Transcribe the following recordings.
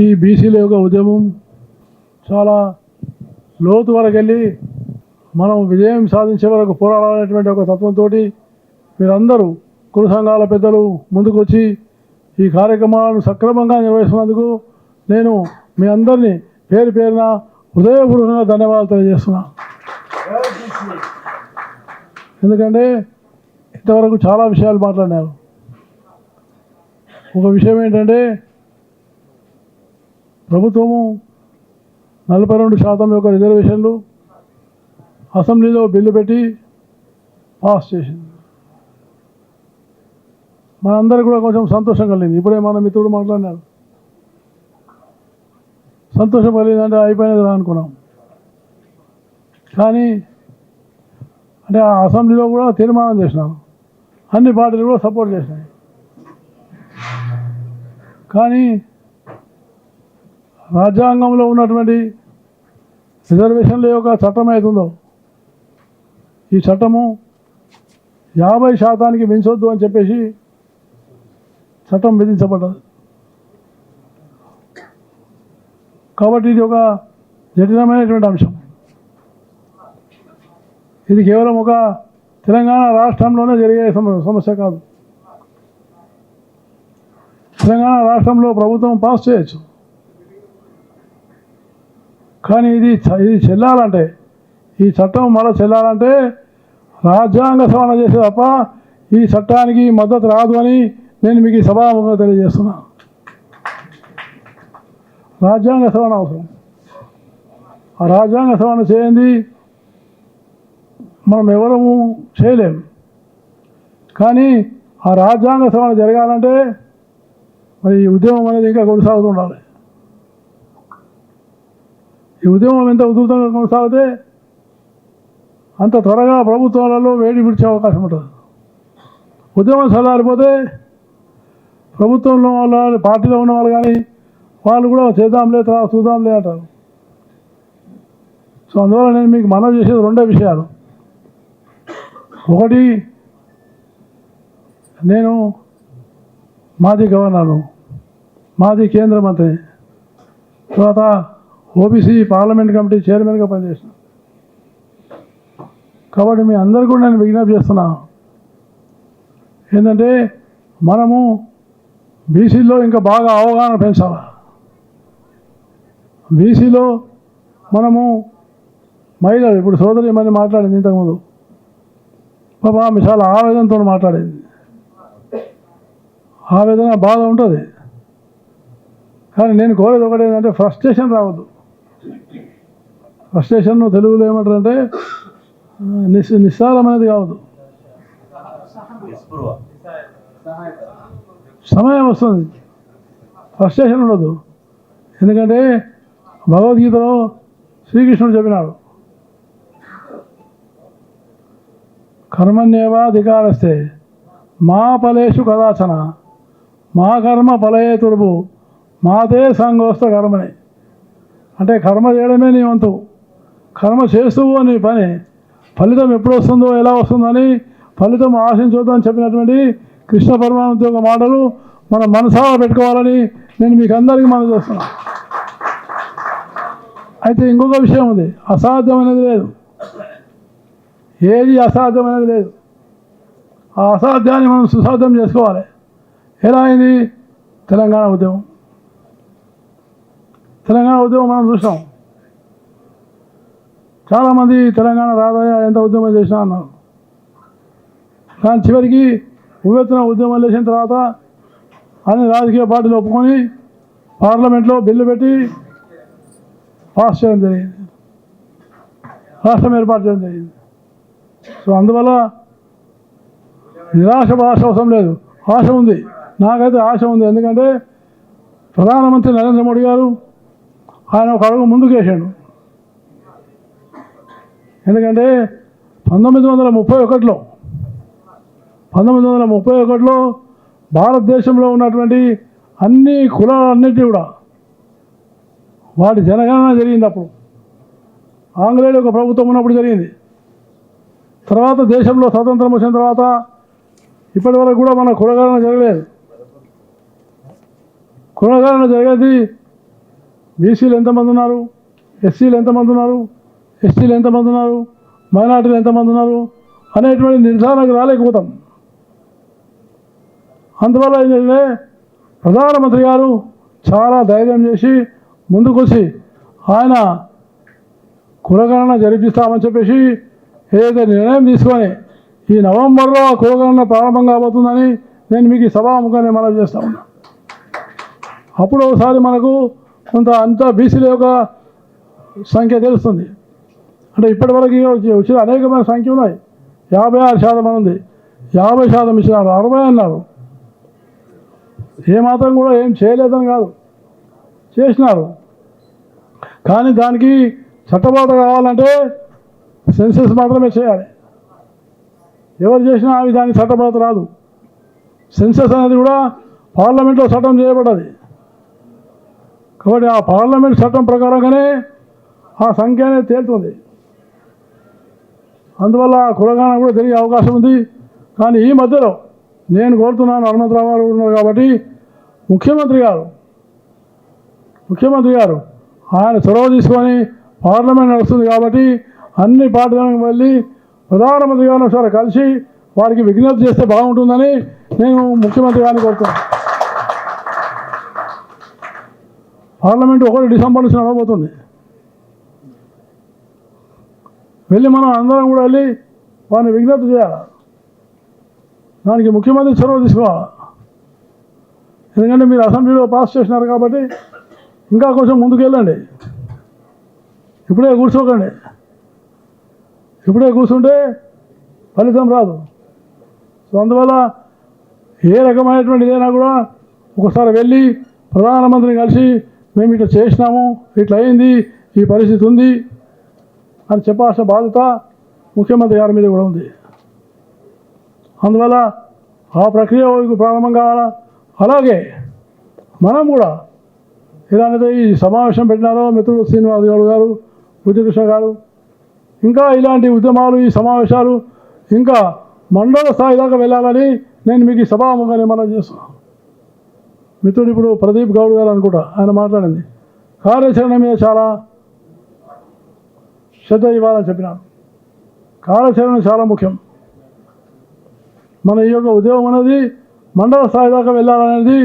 ఈ బీసీల యొక్క ఉద్యమం చాలా లోతు వరకు వెళ్ళి మనం విజయం సాధించే వరకు పోరాడాలనేటువంటి ఒక తత్వంతో మీరందరూ కుల సంఘాల పెద్దలు ముందుకు వచ్చి ఈ కార్యక్రమాలను సక్రమంగా నిర్వహిస్తున్నందుకు నేను మీ అందరినీ పేరు పేరున హృదయపూర్వకంగా ధన్యవాదాలు తెలియజేస్తున్నా. ఎందుకంటే ఇంతవరకు చాలా విషయాలు మాట్లాడినారు. ఒక విషయం ఏంటంటే ప్రభుత్వము నలభై రెండు శాతం యొక్క రిజర్వేషన్లు అసెంబ్లీలో బిల్లు పెట్టి పాస్ చేసింది. మనందరికీ కూడా కొంచెం సంతోషం కలిగింది. ఇప్పుడే మన మిత్రుడు మాట్లాడినారు సంతోషం కలిగిందంటే అయిపోయినది రా అనుకున్నాం. కానీ అంటే ఆ అసెంబ్లీలో కూడా తీర్మానం చేసినారు అన్ని పార్టీలు కూడా సపోర్ట్ చేసినాయి. కానీ రాజ్యాంగంలో ఉన్నటువంటి రిజర్వేషన్ల యొక్క చట్టం అవుతుందో ఈ చట్టము యాభై శాతానికి మించొద్దు అని చెప్పేసి చట్టం విధించబడ్డది. కాబట్టి ఇది ఒక జటిలమైనటువంటి అంశం. ఇది కేవలం ఒక తెలంగాణ రాష్ట్రంలోనే జరిగే సమస్య కాదు. తెలంగాణ రాష్ట్రంలో ప్రభుత్వం పాస్ చేయొచ్చు. కానీ ఇది చ- ఇది చెల్లాలంటే ఈ చట్టం మళ్ళీ చెల్లాలంటే రాజ్యాంగ సవరణ చేసే తప్ప ఈ చట్టానికి మద్దతు రాదు అని నేను మీకు ఈ సభాముఖంగా తెలియజేస్తున్నా. రాజ్యాంగ సవరణ అవసరం. ఆ రాజ్యాంగ సవరణ చేయండి. మనం ఎవరము చేయలేము కానీ ఆ రాజ్యాంగ సవరణ జరగాలంటే మరి ఈ ఉద్యమం అనేది ఇంకా కొనసాగుతూ ఉండాలి. ఈ ఉద్యమం ఎంత ఉధృతంగా కొనసాగితే అంత త్వరగా ప్రభుత్వాలలో వేడి విడిచే అవకాశం ఉంటుంది. ఉద్యమం చల్లారిపోతే ప్రభుత్వంలో వాళ్ళు పార్టీలో ఉన్న వాళ్ళు కానీ వాళ్ళు కూడా చేద్దాంలే తర్వాత చూద్దాంలే అంటారు. సో అందువల్ల నేను మీకు మనవి చేసేది రెండో విషయాలు. ఒకటి నేను మాజీ గవర్నరు మాజీ కేంద్ర మంత్రి తర్వాత ఓబీసీ పార్లమెంట్ కమిటీ చైర్మన్గా పనిచేసిన. కాబట్టి మీ అందరు కూడా నేను విజ్ఞప్తి చేస్తున్నా. ఏంటంటే మనము బీసీలో ఇంకా బాగా అవగాహన పెంచాలి? బీసీలో మనము మహిళలు ఇప్పుడు సోదరి మంది మాట్లాడింది ఇంతకుముందు. పాప ఆమె చాలా ఆవేదనతో మాట్లాడింది. ఆవేదన బాధ ఉంటుంది. కానీ నేను కోరేది ఒకటి ఏంటంటే ఫ్రస్ట్రేషన్ రావద్దు. ఫ్రస్ట్రేషన్ తెలుగులో ఏమంటారంటే నిస్ నిస్సారం అనేది కావద్దు సమయం వస్తుంది. ఫ్రస్ట్రేషన్ ఉండదు. ఎందుకంటే భగవద్గీతలో శ్రీకృష్ణుడు చెప్పినాడు కర్మణ్యేవా అధికారస్తే మా ఫలేషు కదాచన మా కర్మ ఫలయే తురుపు మాతే సంగోస్త కర్మని. అంటే కర్మ చేయడమే నీ వంతు. కర్మ చేస్తూ నీ పని. ఫలితం ఎప్పుడు వస్తుందో ఎలా వస్తుందని ఫలితం ఆశించొద్దని చెప్పినటువంటి కృష్ణ పరమానంద యొక్క మాటలు మన మనసాలో పెట్టుకోవాలని నేను మీకు అందరికీ మనం చేస్తున్నా. అయితే ఇంకొక విషయం ఉంది. అసాధ్యమైనది లేదు. ఏది అసాధ్యమైనది లేదు. ఆ అసాధ్యాన్ని మనం సుసాధ్యం చేసుకోవాలి. ఎలా అయింది? తెలంగాణ ఉద్యమం. తెలంగాణ ఉద్యమం మనం చూసాం. చాలామంది తెలంగాణ రాదయ్యా ఎంత ఉద్యమం చేసినా అన్నారు కానీ చివరికి ఉవ్వెత్తున ఉద్యమం చేసిన తర్వాత అన్ని రాజకీయ పార్టీలు ఒప్పుకొని పార్లమెంట్లో బిల్లు పెట్టి పాస్ చేయడం జరిగింది. రాష్ట్రం ఏర్పాటు చేయడం జరిగింది. సో అందువల్ల నిరాశ భాష అవసరం లేదు. ఆశ ఉంది. నాకైతే ఆశ ఉంది. ఎందుకంటే ప్రధానమంత్రి నరేంద్ర మోడీ గారు ఆయన ఒక అడుగు ముందుకు వేసాడు ఎందుకంటే పంతొమ్మిది వందల ముప్పై ఒకటిలో పంతొమ్మిది వందల ముప్పై ఒకటిలో భారతదేశంలో ఉన్నటువంటి అన్ని కులాలన్నిటి కూడా వాటి జనగణన జరిగింది అప్పుడు ఆంగ్లేయులు యొక్క ప్రభుత్వం ఉన్నప్పుడు జరిగింది. తర్వాత దేశంలో స్వతంత్రం వచ్చిన తర్వాత ఇప్పటి వరకు కూడా మన కులగణన జరగలేదు. కులగణన జరిగేది బీసీలు ఎంతమంది ఉన్నారు? ఎస్సీలు ఎంతమంది ఉన్నారు? ఎస్టీలు ఎంతమంది ఉన్నారు? మైనార్టీలు ఎంతమంది ఉన్నారు? అనేటువంటి నిర్ధారణకు రాలేకపోతాం. అందువల్ల ఏంటంటే ప్రధానమంత్రి గారు చాలా ధైర్యం చేసి ముందుకొచ్చి ఆయన కులగణన జరిపిస్తామని చెప్పేసి ఏదైతే నిర్ణయం తీసుకొని ఈ నవంబర్లో ఆ కులగణన ప్రారంభం కాబోతుందని నేను మీకు ఈ సభాముఖంగా మనవి చేస్తా ఉన్నా. అప్పుడు ఒకసారి మనకు కొంత అంత బీసీల యొక్క సంఖ్య తెలుస్తుంది. అంటే ఇప్పటివరకు వచ్చిన అనేకమైన సంఖ్య ఉన్నాయి. యాభై ఆరు శాతం అని ఉంది. యాభై శాతం ఇచ్చినారు. అరవై అన్నారు. ఏమాత్రం కూడా ఏం చేయలేదని కాదు. చేసినారు. కానీ దానికి చట్టబోధ కావాలంటే సెన్సెస్ మాత్రమే చేయాలి. ఎవరు చేసినా అవి దానికి చట్టబోధ రాదు. సెన్సెస్ అనేది కూడా పార్లమెంట్లో చట్టం చేయబడ్డది. కాబట్టి ఆ పార్లమెంట్ చట్టం ప్రకారంగానే ఆ సంఖ్య అనేది తేలుతుంది. అందువల్ల ఆ కూడా తిరిగే అవకాశం ఉంది. కానీ ఈ మధ్యలో నేను కోరుతున్నాను హనుమంతరావు గారు ఉన్నారు కాబట్టి ముఖ్యమంత్రి గారు ముఖ్యమంత్రి గారు ఆయన చొరవ తీసుకొని పార్లమెంట్ నడుస్తుంది కాబట్టి అన్ని పార్టీలకు వెళ్ళి ప్రధానమంత్రి గారిని ఒకసారి కలిసి వారికి విజ్ఞప్తి చేస్తే బాగుంటుందని నేను ముఖ్యమంత్రి గారిని కోరుతున్నాను. పార్లమెంట్ ఒకటి డిసెంబర్ నుంచి నడవబోతుంది. వెళ్ళి మనం అందరం కూడా వెళ్ళి వారిని విజ్ఞప్తి చేయాలి? దానికి ముఖ్యమంత్రి చొరవ తీసుకోవాలి? ఎందుకంటే మీరు అసెంబ్లీలో పాస్ చేసినారు కాబట్టి ఇంకా కొంచెం ముందుకు వెళ్ళండి ఇప్పుడే కూర్చోకండి. ఇప్పుడే కూర్చుంటే ఫలితం రాదు. సో అందువల్ల ఏ రకమైనటువంటి ఏదైనా కూడా ఒకసారి వెళ్ళి ప్రధానమంత్రిని కలిసి మేము ఇట్లా చేసినాము ఇట్లా అయింది ఈ పరిస్థితి ఉంది అని చెప్పాల్సిన బాధ్యత ముఖ్యమంత్రి గారి మీద కూడా ఉంది. అందువల్ల ఆ ప్రక్రియ ప్రారంభం కావాలా? అలాగే మనం కూడా ఇలాంటిది ఈ సమావేశం పెట్టినారో మిత్రుడు శ్రీనివాస్ గౌడ్ గారు బుద్ధికృష్ణ గారు ఇంకా ఇలాంటి ఉద్యమాలు ఈ సమావేశాలు ఇంకా మండల స్థాయి దాకా వెళ్ళాలని నేను మీకు ఈ సభాముఖంగా మనం చేస్తున్నాను. మిత్రుడు ఇప్పుడు ప్రదీప్ గౌడ్ గారు అనుకుంటా ఆయన మాట్లాడింది. కార్యాచరణ మీద చాలా శ్రద్ధ ఇవ్వాలని చెప్పినాను కార్యాచరణ చాలా ముఖ్యం. మన ఈ యొక్క ఉద్యోగం అనేది మండల స్థాయి దాకా వెళ్ళాలనేది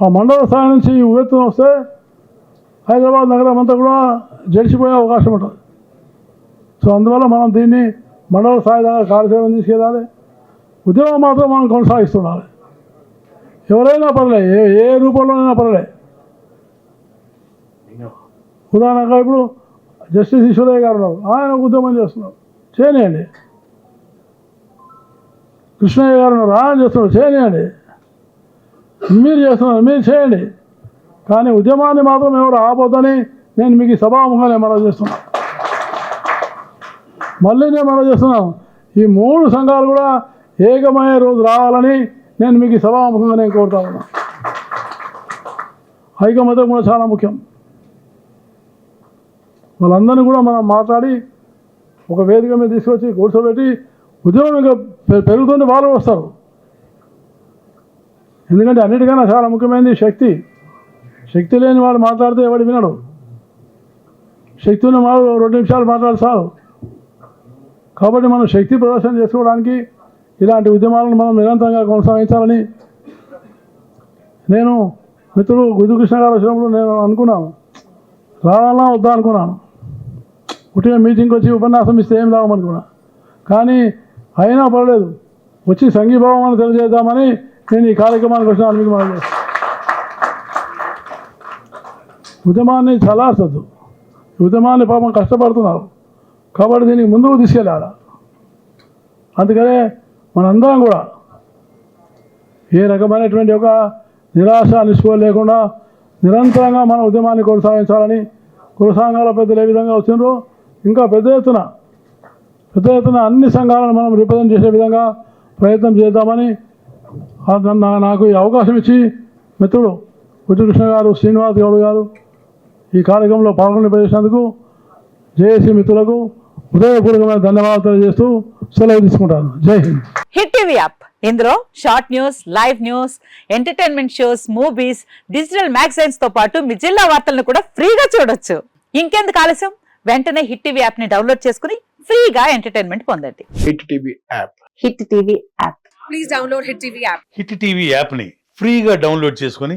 ఆ మండల స్థాయి నుంచి ఉవ్వెత్తున వస్తే హైదరాబాద్ నగరం అంతా కూడా జడిసిపోయే అవకాశం ఉంటుంది. సో అందువల్ల మనం దీన్ని మండల స్థాయి దాకా కార్యక్రమం తీసుకెళ్ళాలి. ఉద్యోగం మాత్రం మనం కొనసాగిస్తుండాలి ఎవరైనా పర్లే ఏ ఏ రూపంలోనైనా పర్లే. ఉదాహరణగా ఇప్పుడు జస్టిస్ ఈశ్వరయ్య గారు ఉన్నారు. ఆయన ఉద్యమం చేస్తున్నారు. చేయనియండి కృష్ణయ్య గారు ఉన్నారు. ఆయన చేస్తున్నారు. చేయనియండి మీరు చేస్తున్నారు. మీరు చేయండి. కానీ ఉద్యమాన్ని మాత్రం ఎవరు ఆపోద్దని నేను మీకు ఈ సభాముఖంగా మనం చేస్తున్నాను మళ్ళీ నేను మనం చేస్తున్నాను ఈ మూడు సంఘాలు కూడా ఏకమయ్యే రోజు రావాలని నేను మీకు సభాముఖంగా నేను కోరుతా ఉన్నా. ఐకమత్యం కూడా చాలా ముఖ్యం. వాళ్ళందరినీ కూడా మనం మాట్లాడి ఒక వేదిక మీద తీసుకొచ్చి కూర్చోబెట్టి ఉద్యోగం ఇంకా పె- పెరుగుతుంటే వాళ్ళు వస్తారు. ఎందుకంటే అన్నిటికన్నా చాలా ముఖ్యమైనది శక్తి. శక్తి లేని వాడు మాట్లాడితే ఎవడు వినడు. శక్తి ఉన్న వాడు రెండు నిమిషాలు మాట్లాడు చాలు. కాబట్టి మనం శక్తి ప్రదర్శన చేసుకోవడానికి ఇలాంటి ఉద్యమాలను మనం నిరంతరంగా కొనసాగించాలని నేను మిత్రుడు గురుకృష్ణ గారు వచ్చినప్పుడు నేను అనుకున్నాను. రావాలా వద్దా అనుకున్నాను. ఉట్టిగా మీటింగ్కి వచ్చి ఉపన్యాసం ఇస్తే ఏం లాభమనుకున్నా కానీ అయినా పర్లేదు వచ్చి సంఘీభావాన్ని తెలియజేద్దామని నేను ఈ కార్యక్రమానికి వచ్చిన మీకు ఉద్యమాన్ని చలార్చద్దు. ఈ ఉద్యమాన్ని పాపం కష్టపడుతున్నారు. కాబట్టి దీనికి ముందుకు తీసుకెళ్ళాలి? అందుకనే మనందరం కూడా ఏ రకమైనటువంటి ఒక నిరాశ నిస్పృహ లేకుండా నిరంతరంగా మన ఉద్యమాన్ని కొనసాగించాలని కుల సంఘాల పెద్దలు ఏ విధంగా వచ్చినారో ఇంకా పెద్ద ఎత్తున పెద్ద ఎత్తున అన్ని సంఘాలను మనం రిప్రజెంట్ చేసే విధంగా ప్రయత్నం చేద్దామని నాకు ఈ అవకాశం ఇచ్చి మిత్రుడు ఉజ్జకృష్ణ గారు శ్రీనివాస్ గౌడ్ గారు ఈ కార్యక్రమంలో పాల్గొని పాల్గొనిపజేసినందుకు జేఏసీ మిత్రులకు హృదయపూర్వకమైన ధన్యవాదాలు తెలియజేస్తూ సెలవు తీసుకుంటాను. జై హింద్. Hit TV app. ఇందులో short news live news entertainment shows movies digital మ్యాగజైన్స్తో పాటు మీ జిల్లా వార్తలను కూడా ఫ్రీగా చూడొచ్చు. ఇంకెందుకు ఆలస్యం? వెంటనే హిట్ టీవీ యాప్ని డౌన్లోడ్ చేసుకుని ఫ్రీగా ఎంటర్టైన్మెంట్ పొందండి. Hit TV app. Hit TV app. Please download Hit TV app. Hit TV యాప్ని ఫ్రీగా డౌన్లోడ్ చేసుకొని